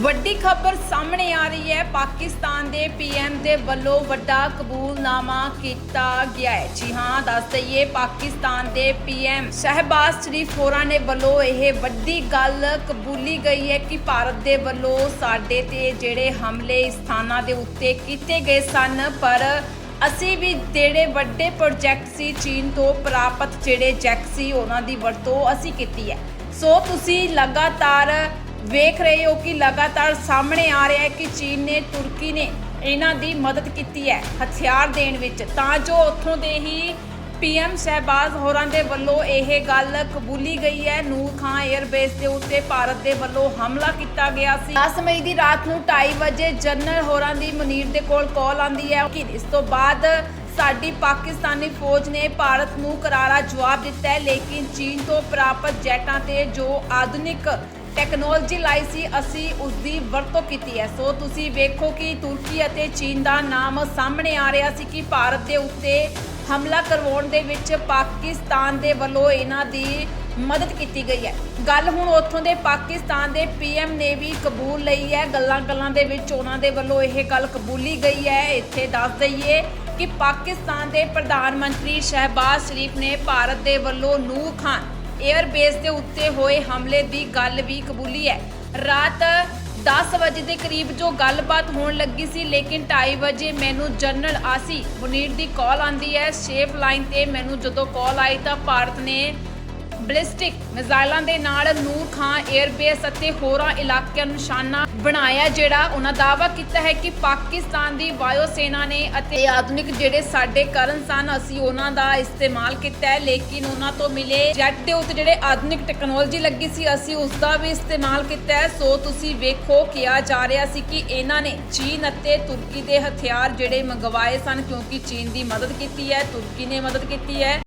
ਵੱਡੀ ਖਬਰ ਸਾਹਮਣੇ ਆ ਰਹੀ ਹੈ। ਪਾਕਿਸਤਾਨ ਦੇ ਪੀਐਮ ਦੇ ਵੱਲੋਂ ਵੱਡਾ ਕਬੂਲਨਾਮਾ ਕੀਤਾ ਗਿਆ ਹੈ। ਜੀ ਹਾਂ, ਦੱਸ ਦਈਏ, ਪਾਕਿਸਤਾਨ ਦੇ ਪੀਐਮ ਸ਼ਹਿਬਾਜ਼ ਸ਼ਰੀਫ ਹੋਰਾਂ ਨੇ ਵੱਲੋਂ ਇਹ ਵੱਡੀ ਗੱਲ ਕਬੂਲੀ ਗਈ ਹੈ ਕਿ ਭਾਰਤ ਦੇ ਵੱਲੋਂ ਸਾਡੇ ਤੇ ਜਿਹੜੇ ਹਮਲੇ ਸਥਾਨਾਂ ਦੇ ਉੱਤੇ ਕੀਤੇ ਗਏ ਸਨ, ਪਰ ਅਸੀਂ ਵੀ ਜਿਹੜੇ ਵੱਡੇ ਪ੍ਰੋਜੈਕਟ ਸੀ ਚੀਨ ਤੋਂ ਪ੍ਰਾਪਤ ਜਿਹੜੇ ਜੈਕ ਸੀ, ਉਹਨਾਂ ਦੀ ਵਰਤੋਂ ਅਸੀਂ ਕੀਤੀ ਹੈ। ਸੋ ਤੁਸੀਂ ਲਗਾਤਾਰ ਵੇਖ ਰਹੇ ਹੋ ਕਿ ਲਗਾਤਾਰ ਸਾਹਮਣੇ ਆ ਰਿਹਾ ਹੈ ਕਿ ਚੀਨ ਨੇ, ਤੁਰਕੀ ਨੇ ਇਹਨਾਂ ਦੀ ਮਦਦ ਕੀਤੀ ਹੈ ਹਥਿਆਰ ਦੇਣ ਵਿੱਚ। ਤਾਂ ਜੋ ਉੱਥੋਂ ਦੇ ਹੀ ਪੀਐਮ ਸ਼ਹਿਬਾਜ਼ ਹੋਰਾਂ ਦੇ ਵੱਲੋਂ ਇਹ ਗੱਲ ਕਬੂਲੀ ਗਈ ਹੈ। ਨੂਰ ਖਾਂ 에ਅਰਬੇਸ ਦੇ ਉੱਤੇ ਭਾਰਤ ਦੇ ਵੱਲੋਂ ਹਮਲਾ ਕੀਤਾ ਗਿਆ ਸੀ। 10 ਮਈ ਦੀ ਰਾਤ ਨੂੰ 2:30 ਵਜੇ ਜਨਰਲ ਹੋਰਾਂ ਦੀ ਮਨੀਰ ਦੇ ਕੋਲ ਕਾਲ ਆਂਦੀ ਹੈ ਕਿ ਇਸ ਤੋਂ ਬਾਅਦ ਸਾਡੀ ਪਾਕਿਸਤਾਨੀ ਫੌਜ ਨੇ ਭਾਰਤ ਨੂੰ ਕਰਾਰਾ ਜਵਾਬ ਦਿੱਤਾ ਹੈ। ਲੇਕਿਨ ਚੀਨ ਤੋਂ ਪ੍ਰਾਪਤ ਜੈਟਾਂ ਤੇ ਜੋ ਆਧੁਨਿਕ ਟੈਕਨੋਲੋਜੀ ਲਾਈ ਸੀ, ਅਸੀਂ ਉਸ ਦੀ ਵਰਤੋਂ ਕੀਤੀ ਹੈ। ਸੋ ਤੁਸੀਂ ਵੇਖੋ ਕਿ ਤੁਰਕੀ ਅਤੇ ਚੀਨ ਦਾ ਨਾਮ ਸਾਹਮਣੇ ਆ ਰਿਹਾ ਸੀ ਕਿ ਭਾਰਤ ਦੇ ਉੱਤੇ ਹਮਲਾ ਕਰਵਾਉਣ ਦੇ ਵਿੱਚ ਪਾਕਿਸਤਾਨ ਦੇ ਵੱਲੋਂ ਇਹਨਾਂ ਦੀ ਮਦਦ ਕੀਤੀ ਗਈ ਹੈ। ਗੱਲ ਹੁਣ ਉੱਥੋਂ ਦੇ ਪਾਕਿਸਤਾਨ ਦੇ ਪੀਐਮ ਨੇ ਵੀ ਕਬੂਲ ਲਈ ਹੈ। ਗੱਲਾਂ ਗੱਲਾਂ ਦੇ ਵਿੱਚ ਉਹਨਾਂ ਦੇ ਵੱਲੋਂ ਇਹ ਗੱਲ ਕਬੂਲੀ ਗਈ ਹੈ। ਇੱਥੇ ਦੱਸ ਦਈਏ ਕਿ ਪਾਕਿਸਤਾਨ ਦੇ ਪ੍ਰਧਾਨ ਮੰਤਰੀ ਸ਼ਹਿਬਾਜ਼ ਸ਼ਰੀਫ ਨੇ ਭਾਰਤ ਦੇ ਵੱਲੋਂ ਨੂਰ ਖਾਨ 에ਅਰਬੇਸ ਦੇ ਉੱਤੇ ਹੋਏ ਹਮਲੇ ਦੀ ਗੱਲ ਵੀ ਕਬੂਲੀ ਹੈ। ਰਾਤ 10 ਵਜੇ ਦੇ ਕਰੀਬ ਜੋ ਗੱਲਬਾਤ ਹੋਣ ਲੱਗੀ ਸੀ, ਲੇਕਿਨ 2:30 ਵਜੇ ਮੈਨੂੰ ਜਨਰਲ ਆਸੀ ਮੁਨੀਰ ਦੀ ਕਾਲ ਆਂਦੀ ਹੈ। ਸੇਫ ਲਾਈਨ ਤੇ ਮੈਨੂੰ ਜਦੋਂ ਕਾਲ ਆਈ ਤਾਂ ਭਾਰਤ ਨੇ ਬਲਿਸਟਿਕ ਮਿਜ਼ਾਈਲਾਂ ਦੇ ਨਾਲ ਨੂਰ ਖਾਂ 에ਅਰਬੇਸ ਅਤੇ ਹੋਰਾਂ ਇਲਾਕਿਆਂ ਨੂੰ ਨਿਸ਼ਾਨਾ ਬਣਾਇਆ ਜਿਹੜਾ ਉਹਨਾਂ ਦਾਅਵਾ ਕੀਤਾ ਹੈ ਕਿ ਪਾਕਿਸਤਾਨ ਦੀ ਵਾਯੂ ਸੈਨਾ ਨੇ ਅਤੇ ਆਧੁਨਿਕ ਜਿਹੜੇ ਸਾਡੇ ਕਰਨ ਸਨ, ਅਸੀਂ ਉਹਨਾਂ ਦਾ ਇਸਤੇਮਾਲ ਕੀਤਾ ਹੈ, ਲੇਕਿਨ ਉਹਨਾਂ ਤੋਂ ਮਿਲੇ ਜੈਟ ਦੇ ਉੱਤੇ ਜਿਹੜੇ ਆਧੁਨਿਕ ਟੈਕਨੋਲੋਜੀ ਲੱਗੀ ਸੀ, ਅਸੀਂ ਉਸ ਦਾ ਵੀ ਇਸਤੇਮਾਲ ਕੀਤਾ ਹੈ। ਸੋ ਤੁਸੀਂ ਵੇਖੋ, ਕਿਹਾ ਜਾ ਰਿਹਾ ਸੀ ਕਿ ਇਹਨਾਂ ਨੇ ਚੀਨ ਅਤੇ ਤੁਰਕੀ ਦੇ ਹਥਿਆਰ ਜਿਹੜੇ ਮੰਗਵਾਏ ਸਨ, ਕਿਉਂਕਿ ਚੀਨ ਦੀ ਮਦਦ ਕੀਤੀ ਹੈ, ਤੁਰਕੀ ਨੇ ਮਦਦ ਕੀਤੀ ਹੈ।